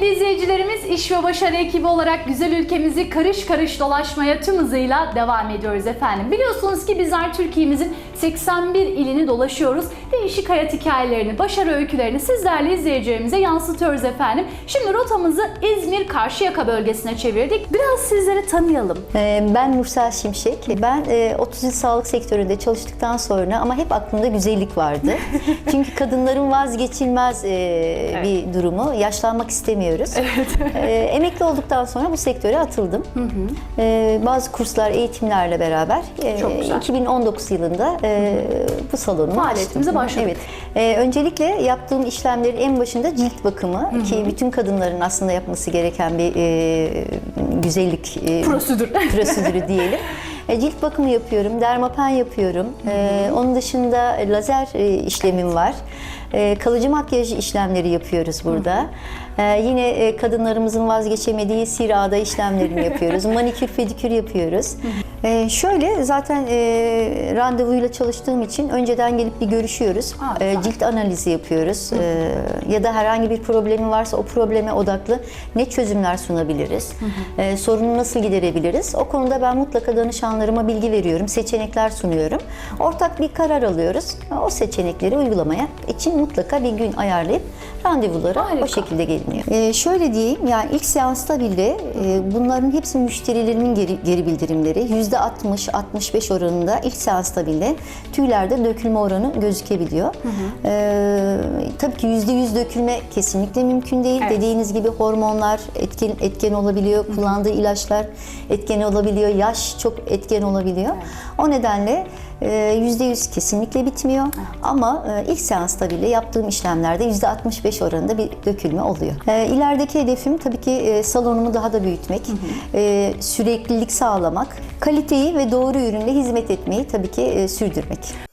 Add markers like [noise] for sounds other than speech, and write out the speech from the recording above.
Kıymetli izleyicilerimiz, iş ve başarı ekibi olarak güzel ülkemizi karış karış dolaşmaya tüm hızıyla devam ediyoruz efendim. Biliyorsunuz ki bizler Türkiye'mizin 81 ilini dolaşıyoruz. Değişik hayat hikayelerini, başarı öykülerini sizlerle izleyicilerimize yansıtıyoruz efendim. Şimdi rotamızı İzmir Karşıyaka bölgesine çevirdik. Biraz sizleri tanıyalım. Ee, Ben Nursel Şimşek. Ben e, 30 yıl sağlık sektöründe çalıştıktan sonra ama hep aklımda güzellik vardı. [laughs] Çünkü kadınların vazgeçilmez e, bir durumu. Yaşlanmak istemiyoruz. [laughs] Ee, Emekli olduktan sonra bu sektöre atıldım. Ee, Bazı kurslar, eğitimlerle beraber e, Çok güzel. 2019 yılında e, bu salonumu Faaliyetimize açtım. başladık. Evet. Ee, öncelikle yaptığım işlemlerin en başında cilt bakımı ki bütün kadınların aslında yapması gereken bir e, güzellik e, Prosedür. [laughs] prosedürü diyelim. E, Cilt bakımı yapıyorum, dermapen yapıyorum. E, onun dışında lazer e, işlemim var. E, kalıcı makyaj işlemleri yapıyoruz burada. E, yine e, kadınlarımızın vazgeçemediği sirada işlemlerini yapıyoruz. [laughs] Manikür, pedikür yapıyoruz. E, şöyle zaten e, randevuyla çalıştığım için önceden gelip bir görüşüyoruz. Aa, E, cilt analizi yapıyoruz. E, ya da herhangi bir problemi varsa o probleme odaklı ne çözümler sunabiliriz? E, sorunu nasıl giderebiliriz? O konuda ben mutlaka danışanlarıma bilgi veriyorum, seçenekler sunuyorum. Ortak bir karar alıyoruz. O seçenekleri uygulamaya için mutlaka bir gün ayarlayıp randevulara Harika. o şekilde geliniyor. E, şöyle diyeyim, yani ilk seansta bile e, bunların hepsi müşterilerimin geri, geri bildirimleri. %60-65 oranında ilk seansta bile tüylerde dökülme oranı gözükebiliyor. E, tabii ki %100 dökülme kesinlikle mümkün değil. Evet. Dediğiniz gibi hormonlar etken, etken olabiliyor, kullandığı ilaçlar etken olabiliyor, yaş çok etken olabiliyor. O nedenle %100 kesinlikle bitmiyor ama e, ilk seansta bile yaptığım işlemlerde %65 oranında bir dökülme oluyor. E, İlerideki hedefim tabii ki e, salonumu daha da büyütmek, e, süreklilik sağlamak, kaliteyi ve doğru ürünle hizmet etmeyi tabii ki e, sürdürmek.